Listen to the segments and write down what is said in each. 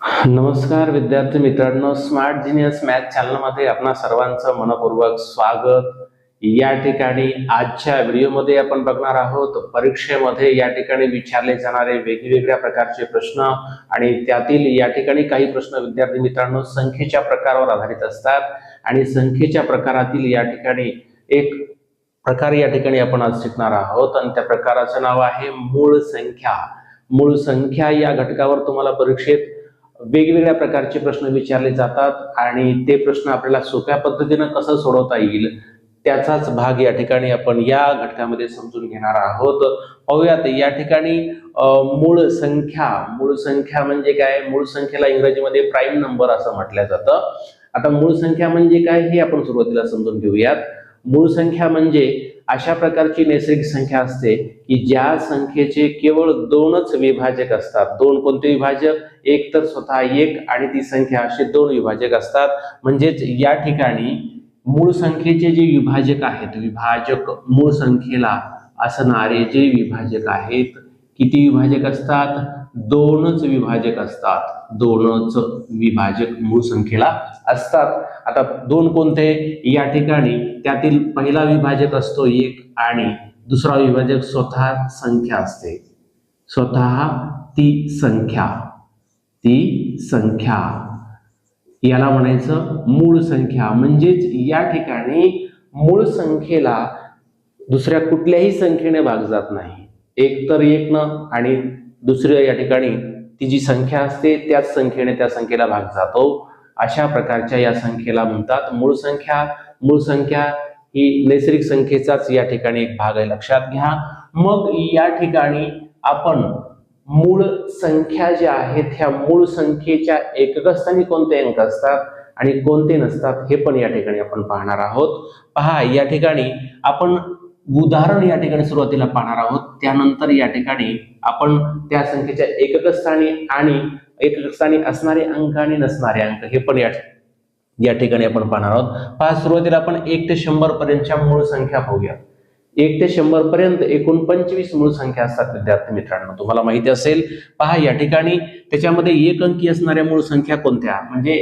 नमस्कार विद्यार्थी मित्रांनो स्मार्ट जिनियस मॅथ चॅनलमध्ये आपणा सर्वांचं मनपूर्वक स्वागत. या ठिकाणी आजच्या व्हिडिओमध्ये आपण बघणार आहोत परीक्षेमध्ये या ठिकाणी विचारले जाणारे वेगवेगळ्या प्रकारचे प्रश्न आणि त्यातील या ठिकाणी काही प्रश्न विद्यार्थी मित्रांनो संख्येच्या प्रकारावर आधारित असतात आणि संख्येच्या प्रकारातील या ठिकाणी एक प्रकार या ठिकाणी आपण आज शिकणार आहोत आणि त्या प्रकाराचं नाव आहे मूळ संख्या. मूळ संख्या या घटकावर तुम्हाला परीक्षेत वेगवेगळ्या प्रकारचे प्रश्न विचारले जातात आणि ते प्रश्न आपल्याला सोप्या पद्धतीनं कसं सोडवता येईल त्याचाच भाग या ठिकाणी आपण या घटकामध्ये समजून घेणार आहोत. पाहूयात या ठिकाणी मूळ संख्या मूळ संख्या म्हणजे काय? मूळ संख्येला इंग्रजीमध्ये प्राईम नंबर असं म्हटलं जातं. आता मूळ संख्या म्हणजे काय हे आपण सुरुवातीला समजून घेऊयात. मूळ संख्या म्हणजे अशा प्रकारची नैसर्गिक संख्या असते की ज्या संख्येचे केवळ दोनच विभाजक असतात. दोन कोणते विभाजक? एक तर स्वतः एक आणि ती संख्या असे दोन विभाजक असतात. म्हणजेच या ठिकाणी मूळ संख्येचे जे विभाजक आहेत विभाजक मूळ संख्येला असणारे जे विभाजक आहेत किती विभाजक असतात? दोनच विभाजक असतात. दोनच विभाजक मूळ संख्येला असतात. आता दोन कोणते? या ठिकाणी त्यातील पहिला विभाजक असतो एक आणि दुसरा विभाजक स्वतः संख्या असते. स्वतः ती संख्या. ती संख्या. याला म्हणायचं मूळ संख्या. म्हणजेच या ठिकाणी मूळ संख्येला दुसऱ्या कुठल्याही संख्येने भाग जात नाही. एक तर एक न आणि दुसऱ्या या ठिकाणी ती जी संख्या असते त्याच संख्येने त्या संख्येला भाग जातो. अशा प्रकारच्या या संख्येला म्हणतात मूळ संख्या. मूळ संख्या ही नैसर्गिक संख्येचाच या ठिकाणी एक भाग आहे लक्षात घ्या. मग या ठिकाणी आपण मूळ संख्या ज्या आहेत ह्या मूळ संख्येच्या एककस्थानी कोणते अंक असतात आणि कोणते नसतात हे पण या ठिकाणी आपण पाहणार आहोत. पहा या ठिकाणी आपण उदाहरण या ठिकाणी सुरुवातीला पाहणार आहोत. त्यानंतर या ठिकाणी आपण त्या संख्येच्या एकक स्थानी आणि एकक स्थानी असणारे अंक आणि नसणारे अंक हे पण या या ठिकाणी आपण पाहणार आहोत. पहा सुरुवातीला आपण एक ते शंभर पर्यंतच्या मूळ संख्या पाहूया. एक ते शंभर पर्यंत एकूण पंचवीस मूळ संख्या असतात विद्यार्थी मित्रांनो. तुम्हाला माहिती असेल पहा या ठिकाणी त्याच्यामध्ये एक अंकी असणाऱ्या मूळ संख्या कोणत्या? म्हणजे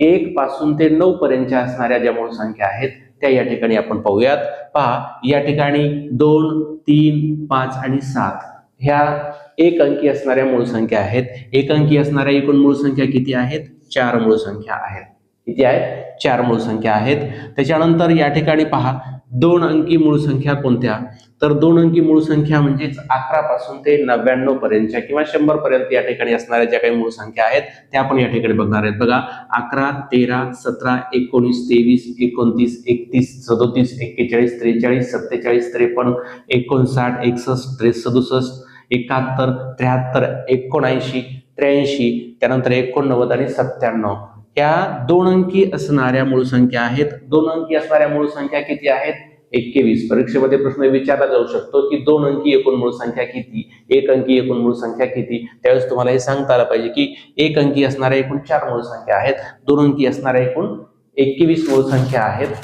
एक पासून ते नऊ पर्यंतच्या असणाऱ्या ज्या मूळ संख्या आहेत त्या या ठिकाणी आपण पाहूयात. पहा या ठिकाणी दोन तीन पाच आणि सात. ह्या एक अंकी असणाऱ्या मूळ संख्या आहेत. एक अंकी असणाऱ्या एकूण मूळ संख्या किती आहेत? चार मूळ संख्या आहेत. किती आहेत? चार मूळ संख्या आहेत. त्याच्यानंतर या ठिकाणी पहा. दोन अंकी मूळ संख्या कोणत्या? तर दोन अंकी मूळ संख्या म्हणजेच अकरा पासून ते नव्याण्णव पर्यंतच्या किंवा शंभर पर्यंत या ठिकाणी असणाऱ्या ज्या काही मूळ संख्या आहेत त्या आपण या ठिकाणी बघणार आहेत. बघा अकरा तेरा सतरा एकोणीस तेवीस एकोणतीस एकतीस सदोतीस एक्केचाळीस त्रेचाळीस सत्तेचाळीस त्रेपन्न एकोणसाठ एकसष्ट त्रे सदुसष्ट एकाहत्तर त्र्याहत्तर एकोणऐंशी त्र्याऐंशी त्यानंतर एकोणनव्वद आणि सत्त्याण्णव. या दोन अंकी असणाऱ्या मूळ संख्या आहेत. दोन अंकी असणाऱ्या मूळ संख्या किती आहेत? एकवीस. परीक्षेमध्ये प्रश्न विचारला जाऊ शकतो की दोन अंकी एकूण मूळ संख्या किती? एक अंकी एकूण मूळ संख्या किती? त्यावेळेस तुम्हाला हे सांगता आलं पाहिजे की एक अंकी असणाऱ्या एकूण चार मूळ संख्या आहेत. दोन अंकी असणाऱ्या एकूण एकवीस मूळ संख्या आहेत.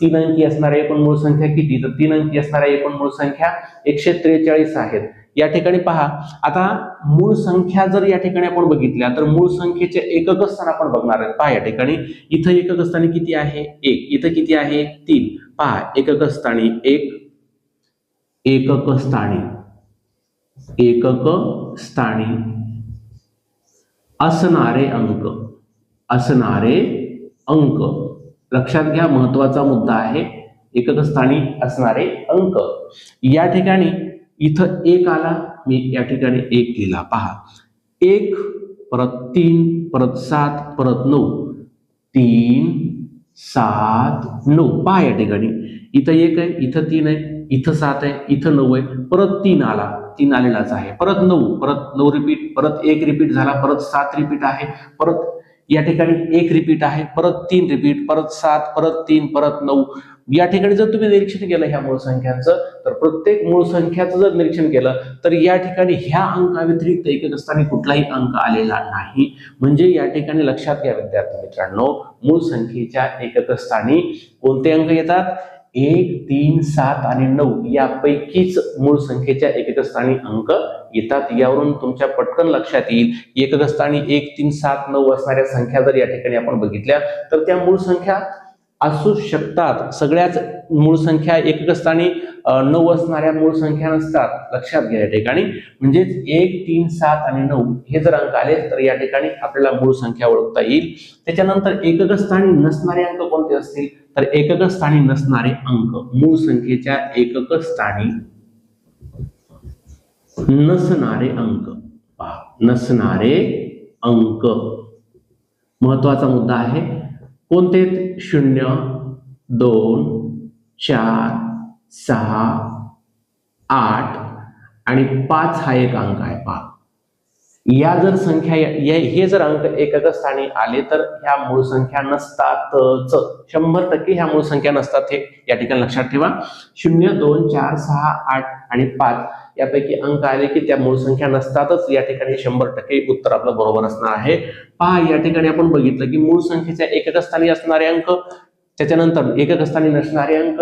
तीन अंकी असणाऱ्या एकूण मूळ संख्या किती? तर तीन अंकी असणाऱ्या एकूण मूळ संख्या एकशे त्रेचाळीस आहेत. या ठिकाणी पहा. आता मूळ संख्या जर या ठिकाणी आपण बघितल्या तर मूळ संख्येचे एकक स्थान आपण बघणार आहे पहा या ठिकाणी. इथं एकक स्थानी किती आहे? एक. इथं किती आहे? तीन. पहा एकक स्थानी एक एकक स्थानी एकक स्थानी असणारे अंक असणारे अंक. लक्षात घ्या महत्त्वाचा मुद्दा आहे. एकक स्थानी असणारे अंक. या ठिकाणी इथं एक आला मी या ठिकाणी एक लिहिला. पहा. एक परत तीन परत सात परत नऊ. तीन सात नऊ. पहा या ठिकाणी. इथं एक आहे इथं तीन आहे इथं सात आहे इथं नऊ आहे परत तीन आला. तीन आलेलाच आहे. परत नऊ परत नऊ रिपीट परत एक रिपीट झाला परत सात रिपीट आहे परत या ठिकाणी एक रिपीट आहे परत तीन रिपीट परत सात परत तीन परत नऊ. या ठिकाणी जर तुम्ही निरीक्षण केलं ह्या मूळ संख्यांचं तर प्रत्येक मूळ संख्याचं जर निरीक्षण केलं तर या ठिकाणी ह्या अंकाव्यतिरिक्त एकक स्थानी कुठलाही अंक आलेला नाही. म्हणजे या ठिकाणी लक्षात घ्या विद्यार्थी मित्रांनो मूळ संख्येच्या एकक स्थानी कोणते अंक येतात? एक तीन सात आणि नऊ यापैकीच मूळ संख्येच्या एकक स्थानी अंक येतात. यावरून तुमच्या पटकन लक्षात येईल एकक स्थानी एक तीन सात नऊ असणाऱ्या संख्या जर या ठिकाणी आपण बघितल्या तर त्या मूळ संख्या असू शकतात. सगळ्याच मूळ संख्या एकक स्थानी नऊ असणाऱ्या मूळ संख्या नसतात. लक्षात घ्या या ठिकाणी. म्हणजेच एक तीन सात आणि नऊ हे जर अंक आले तर या ठिकाणी आपल्याला मूळ संख्या ओळखता येईल. त्याच्यानंतर एकक स्थानी नसणारे अंक कोणते असतील? तर एकक स्थानी नसणारे अंक. मूळ संख्येच्या एकक स्थानी नसणारे अंक. नसणारे अंक. महत्त्वाचा मुद्दा आहे. कोणते शून्य दोन चार सहा आठ आणि पाच हा एक अंक आहे. पहा. या जर संख्या या हे जर अंक एकक स्थानी आले तर ह्या मूळ संख्या नसतातच. शंभर टक्के ह्या मूळ संख्या नसतात हे या ठिकाणी लक्षात ठेवा. शून्य दोन चार सहा आठ आणि पाच यापैकी अंक आले की त्या मूळ संख्या नसतातच. या ठिकाणी शंभर टक्के उत्तर आपलं बरोबर असणार आहे. पहा या ठिकाणी आपण बघितलं की मूळ संख्येच्या एकक स्थानी असणारे अंक त्याच्यानंतर एकक स्थानी नसणारे अंक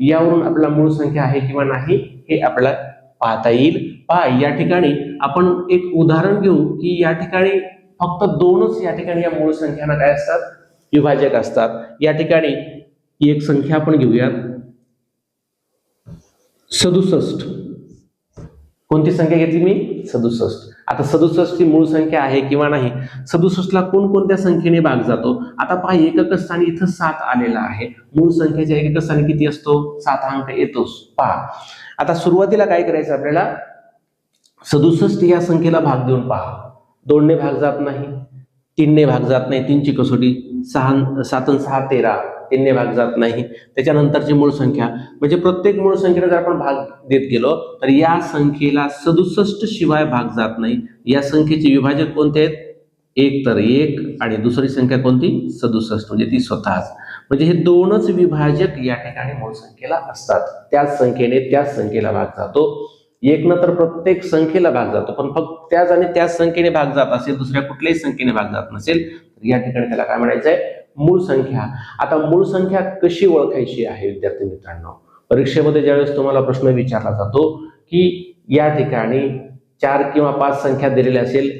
यावरून आपल्याला मूळ संख्या आहे किंवा नाही हे आपल्याला पाहता येईल. पहा या ठिकाणी आपण एक उदाहरण घेऊ की या ठिकाणी फक्त दोनच या ठिकाणी या मूळ संख्यांना काय असतात? विभाजक असतात. या ठिकाणी एक संख्या आपण घेऊयात. सदुसष्ट. कोणती संख्या घेतली मी? सदुसष्ट. आता सदुसष्ट ही मूळ संख्या आहे किंवा नाही? सदुसष्टला कोणकोणत्या संख्येने भाग जातो? आता पहा एकक स्थानी इथं सात आलेला आहे. मूळ संख्येच्या एकक स्थानी किती असतो? सात अंक येतोच. पहा. आता सुरुवातीला काय करायचं आपल्याला? सदुसष्ट या संख्येला भाग देऊन पहा. दोनने भाग जात नाही तीनने भाग जात नाही तीनची कसोटी सहा सात सहा तेरा तीनने भाग जात नाही. त्याच्यानंतरची मूळ संख्या म्हणजे प्रत्येक मूळ संख्येला जर आपण भाग देत गेलो तर या संख्येला सदुसष्ट शिवाय भाग जात नाही. या संख्येचे विभाजक कोणते आहेत? एक तर एक आणि दुसरी संख्या कोणती? सदुसष्ट म्हणजे ती स्वतःच. म्हणजे हे दोनच विभाजक या ठिकाणी मूळ संख्येला असतात. त्याच संख्येने त्याच संख्येला भाग जातो. एक न तर प्रत्येक संख्येला भाग जातो. पण फक्त त्याच आणि त्याच संख्येने भाग जात असेल दुसऱ्या कुठल्याही संख्येने भाग जात नसेल तर या ठिकाणी त्याला काय म्हणायचंय? मूळ संख्या. आता मूळ संख्या कशी ओळखायची आहे विद्यार्थी मित्रांनो? परीक्षेमध्ये ज्यावेळेस तुम्हाला प्रश्न विचारला जातो की या ठिकाणी चार किंवा पाच संख्या दिलेल्या असेल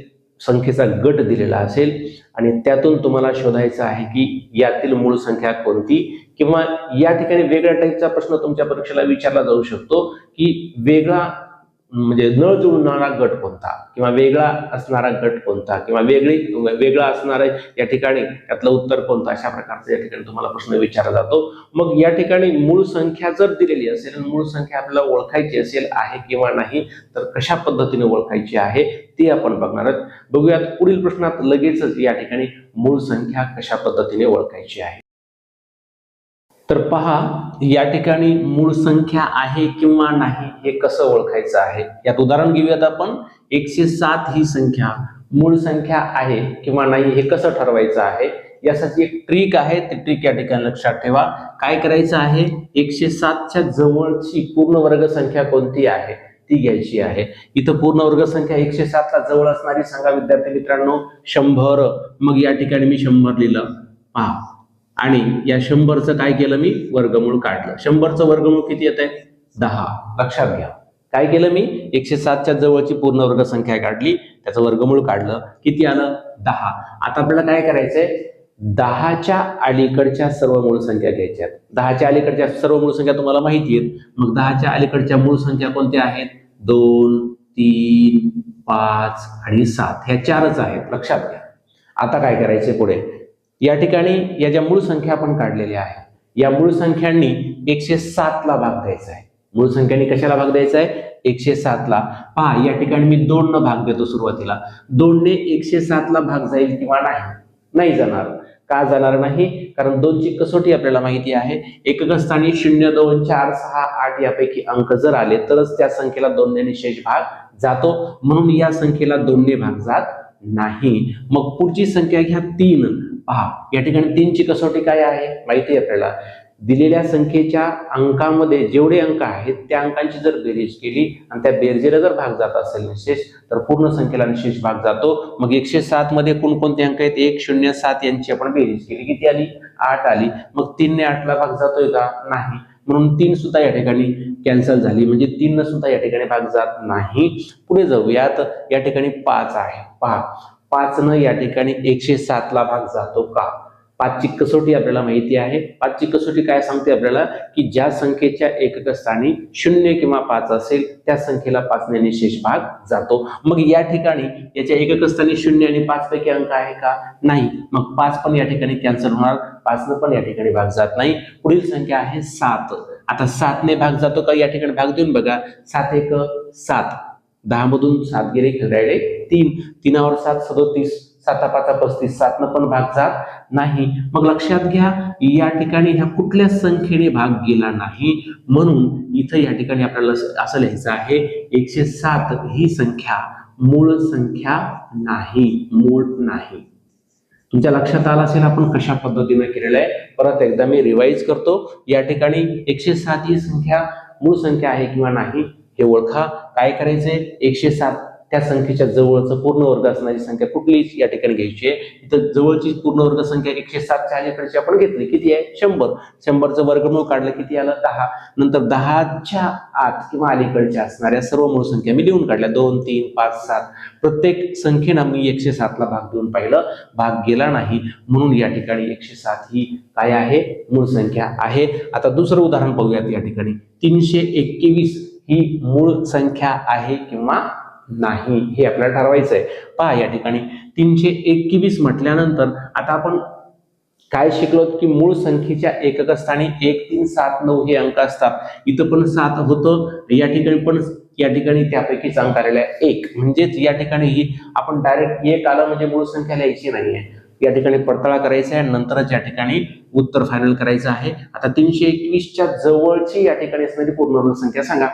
संख्येचा गट दिलेला असेल आणि त्यातून तुम्हाला शोधायचं आहे की यातील मूळ संख्या कोणती? किंवा या ठिकाणी वेगळ्या टाईपचा प्रश्न तुमच्या परीक्षेला विचारला जाऊ शकतो की वेगळा म्हणजे न जुळणारा गट कोणता? किंवा वेगळा असणारा गट कोणता? किंवा वेगळी वेगळा असणारा या ठिकाणी त्यातलं उत्तर कोणतं? अशा प्रकारचा या ठिकाणी तुम्हाला प्रश्न विचारला जातो. मग या ठिकाणी मूळ संख्या जर दिलेली असेल मूळ संख्या आपल्याला ओळखायची असेल आहे किंवा नाही तर कशा पद्धतीने ओळखायची आहे ते आपण बघणार आहोत. बघूयात पुढील प्रश्नात लगेचच या ठिकाणी मूळ संख्या कशा पद्धतीने ओळखायची आहे. तर पहा या ठिकाणी मूळ संख्या आहे किंवा नाही हे कसं ओळखायचं आहे? यात उदाहरण घेऊयात आपण. एकशे सात ही संख्या मूळ संख्या आहे किंवा नाही हे कसं ठरवायचं आहे? यासाठी एक ट्रिक आहे. ती ट्रिक या ठिकाणी लक्षात ठेवा. काय करायचं आहे? एकशे सातच्या जवळची पूर्ण वर्ग संख्या कोणती आहे? ती घ्यायची आहे. इथं पूर्ण वर्ग संख्या एकशे सातला जवळ असणारी सांगा विद्यार्थी मित्रांनो शंभर. मग या ठिकाणी मी शंभर लिहिलं. पहा. आणि या शंभरचं काय केलं मी? वर्गमूळ काढलं. शंभरचं वर्गमूळ किती येत आहे दहा. लक्षात घ्या. काय केलं मी? एकशे सातच्या जवळची पूर्ण वर्ग संख्या काढली. त्याचं वर्गमूळ काढलं. किती आलं? दहा. आता आपल्याला काय करायचंय? दहाच्या अलीकडच्या सर्व मूळ संख्या घ्यायच्या दहाच्या अलीकडच्या सर्व मूळ संख्या तुम्हाला माहिती आहेत. मग दहाच्या अलीकडच्या मूळ संख्या कोणत्या आहेत? दोन तीन पाच आणि सात. ह्या चारच आहेत. लक्षात घ्या. आता काय करायचे पुढे? या ठिकाणी या ज्या मूळ संख्या आपण काढलेल्या आहेत या मूळ संख्यांनी एकशे सातला भाग द्यायचा आहे. मूळ संख्यांनी कशाला भाग द्यायचा आहे? एकशे सातला. पहा या ठिकाणी मी दोन न भाग देतो सुरुवातीला. दोनने एकशे सातला भाग जाईल किंवा नाही? नाही जाणार. का जाणार नाही? कारण दोनची कसोटी आपल्याला माहिती आहे. एकक स्थानी शून्य दोन चार सहा आठ यापैकी अंक जर आले तरच त्या संख्येला दोनने निशेष भाग जातो. म्हणून या संख्येला दोनने भाग जात नाही. मग पुढची संख्या घ्या तीन. पहा या ठिकाणी तीनची कसोटी काय आहे? माहिती आहे आपल्याला. दिलेल्या संख्येच्या अंकामध्ये जेवढे अंक आहेत त्या अंकांची जर बेरीज केली आणि त्या बेरजेला जर भाग जात असेल निशेष तर पूर्ण संख्येला निशेष भाग जातो. मग एकशे सात मध्ये कोणकोणते अंक आहेत? एक शून्य सात यांची आपण बेरीज केली. किती आली? आठ आली. मग तीनने आठला भाग जातोय का? नाही. म्हणून तीन सुद्धा या ठिकाणी कॅन्सल झाली. म्हणजे तीन सुद्धा या ठिकाणी भाग जात नाही. पुढे जाऊयात. या ठिकाणी पाच आहे. पहा. पाच न या ठिकाणी एकशे सातला भाग जातो का? पाचची कसोटी आपल्याला माहिती आहे. पाचची कसोटी काय सांगते आपल्याला? की ज्या संख्येच्या एकक स्थानी शून्य किंवा पाच असेल त्या संख्येला पाचने निशेष भाग जातो. मग या ठिकाणी याच्या एकक स्थानी शून्य आणि पाच पैकी अंक आहे का? नाही. मग पाच पण या ठिकाणी कॅन्सल होणार. पाचनं पण या ठिकाणी भाग जात नाही. पुढील संख्या आहे सात. आता सातने भाग जातो का? या ठिकाणी भाग देऊन बघा. सात एक सात. दहा मधून सात गेले खेळायले तीन. तीनावर सात सदोतीस साता पाचा पस्तीस सातनं पण भाग जात नाही. मग लक्षात घ्या या ठिकाणी ह्या कुठल्या संख्येने भाग गेला नाही? म्हणून इथं या ठिकाणी आपल्याला असं लिहायचं आहे एकशे सात ही संख्या मूळ संख्या नाही मूळ नाही. तुमच्या लक्षात आलं असेल आपण कशा पद्धतीने केलेलं आहे? परत एकदा मी रिवाईज करतो. या ठिकाणी एकशे सात ही संख्या मूळ संख्या आहे किंवा नाही हे ओळखा. काय करायचंय? एकशे सात त्या संख्येच्या जवळचं पूर्ण वर्ग असणारी संख्या कुठलीच या ठिकाणी घ्यायची आहे. इथं जवळची पूर्ण वर्ग संख्या एकशे सातच्या अलीकडची आपण घेतली. किती आहे? शंभर. शंभरचं वर्गमूळ काढलं किती आलं? दहा. नंतर दहाच्या आत किंवा अलीकडच्या असणाऱ्या सर्व मूळ संख्या मी लिहून काढल्या. दोन तीन पाच सात. प्रत्येक संख्येनं मी एकशे सातला भाग देऊन पाहिलं. भाग गेला नाही. म्हणून या ठिकाणी एकशे सात ही काय आहे? मूळ संख्या आहे. आता दुसरं उदाहरण पाहूयात या ठिकाणी. तीनशे एक्केवीस ही मूळ संख्या आहे किंवा नाही हे आपल्याला ठरवायचं आहे पहा या ठिकाणी तीनशे एकवीस म्हटल्यानंतर आता आपण काय शिकलो की मूळ संख्येच्या एकक स्थानी एक तीन सात नऊ हे अंक असतात. इथं पण सात होतं या ठिकाणी पण या ठिकाणी त्यापैकीच अंक आलेला आहे. एक म्हणजेच या ठिकाणी ही आपण डायरेक्ट एक आलं म्हणजे मूळ संख्या लिहायची नाहीये या ठिकाणी पडताळा करायचा आहे नंतरच या ठिकाणी उत्तर फायनल करायचं आहे. आता तीनशे एकवीसच्या जवळची या ठिकाणी असणारी पूर्ण संख्या सांगा.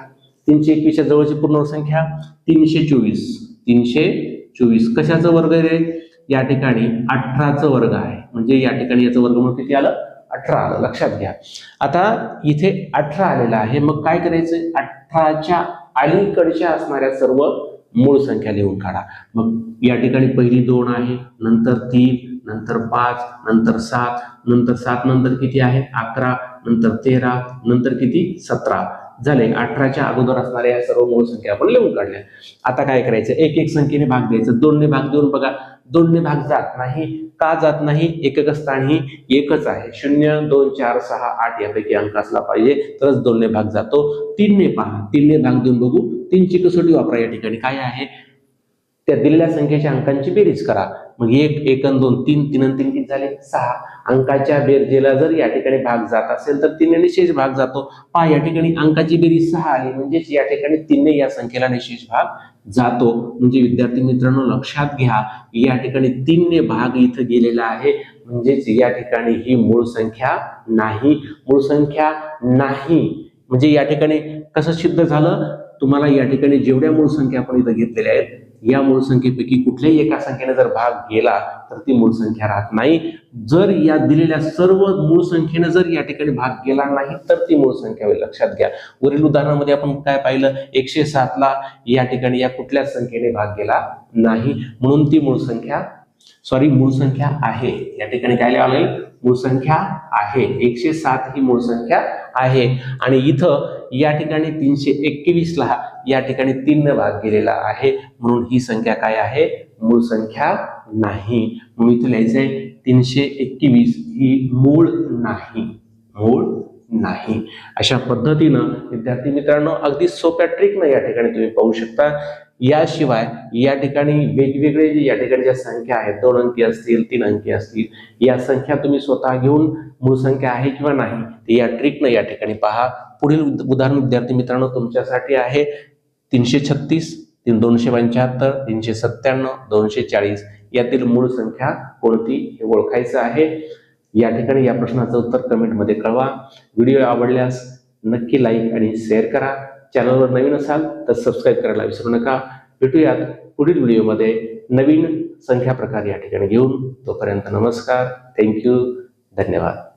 तीनशे एकवीसच्या जवळची पूर्ण संख्या तीनशे चोवीस. तीनशे चोवीस. कशाचं वर्ग आहे रे? या ठिकाणी अठराचं वर्ग आहे. म्हणजे या ठिकाणी याचं वर्ग म्हणून किती आलं? अठरा आलं. लक्षात घ्या. आता इथे अठरा आलेला आहे. मग काय करायचं अठराच्या अलीकडच्या असणाऱ्या सर्व मूळ संख्या लिहून काढा. मग या ठिकाणी पहिली दोन आहे. नंतर तीन नंतर पाच नंतर सात नंतर सात नंतर किती आहे? अकरा नंतर तेरा नंतर किती? सतरा. झाले. अठराच्या अगोदर असणाऱ्या या सर्व मूळ संख्या आपण लिहून काढल्या. आता काय करायचं? एक एक संख्येने भाग द्यायचं. दोनने भाग देऊन बघा. दोनने भाग जात नाही का जात नाही? एकक स्थान ही एकच आहे. शून्य दोन चार सहा आठ यापैकी अंक असला पाहिजे तरच दोनने भाग जातो. तीनने पहा. तीनने भाग देऊन बघू. तीनची कसोटी वापरा या ठिकाणी. काय आहे? त्या दिलेल्या संख्येच्या अंकांची बेरीज करा. मग एक एक दोन तीन तीन तीन किती झाले? सहा. अंकाच्या बेरजेला जर या ठिकाणी भाग जात असेल तर तीनने निशेष भाग जातो. पहा या ठिकाणी अंकाची बेरीज सहा आली म्हणजेच या ठिकाणी तीनने या संख्येला निशेष भाग जातो. म्हणजे विद्यार्थी मित्रांनो लक्षात घ्या या ठिकाणी तीनने भाग इथं गेलेला आहे. म्हणजेच या ठिकाणी ही मूळ संख्या नाही. मूळ संख्या नाही. म्हणजे या ठिकाणी कसं सिद्ध झालं? तुम्हाला या ठिकाणी जेवढ्या मूळ संख्या आपण इथं घेतलेल्या आहेत या मूळ संख्येपैकी कुठल्याही एका संख्येने जर भाग गेला तर ती मूळ संख्या राहत नाही. जर या दिलेल्या सर्व मूळ संख्येने जर या ठिकाणी भाग गेला नाही तर ती मूळ संख्या होईल. लक्षात घ्या. वरील उदाहरणामध्ये आपण काय पाहिलं? एकशे सातला या ठिकाणी या कुठल्याच संख्येने भाग गेला नाही. म्हणून ती मूळ संख्या सॉरी मूळ संख्या आहे. या ठिकाणी काय लिहावं लागेल? मूळ संख्या आहे. एकशे सात ही मूळ संख्या आहे. आणि इथं या ठिकाणी तीनशे एकवीस ला या ठिकाणी तीन भाग गेलेला आहे. म्हणून ही संख्या काय आहे? मूळ संख्या नाही. म्हणून इथे लिहायचंय तीनशे एकवीस ही मूळ नाही. मूळ नाही. अशा पद्धतीनं विद्यार्थी मित्रांनो अगदी सोप्या ट्रिकनं या ठिकाणी तुम्ही पाहू शकता. याशिवाय या ठिकाणी वेगवेगळे जे या ठिकाणी ज्या संख्या आहेत दोन अंकी असतील तीन अंकी असतील या संख्या तुम्ही स्वतः घेऊन मूळ संख्या आहे किंवा नाही ते या ट्रिकनं या ठिकाणी पहा. पुढील उदाहरण विद्यार्थी मित्रांनो तुमच्यासाठी आहे. तीनशे छत्तीस तीन दोनशे पंच्याहत्तर तीनशे सत्त्याण्णव दोनशे चाळीस. यातील मूळ संख्या कोणती हे ओळखायचं आहे. या ठिकाणी या प्रश्नाचं उत्तर कमेंटमध्ये कळवा. व्हिडिओ आवडल्यास नक्की लाईक आणि शेअर करा. चॅनलवर नवीन असाल तर सबस्क्राईब करायला विसरू नका. भेटूयात पुढील व्हिडिओमध्ये नवीन संख्या प्रकार या ठिकाणी घेऊन. तोपर्यंत नमस्कार. थँक्यू. धन्यवाद.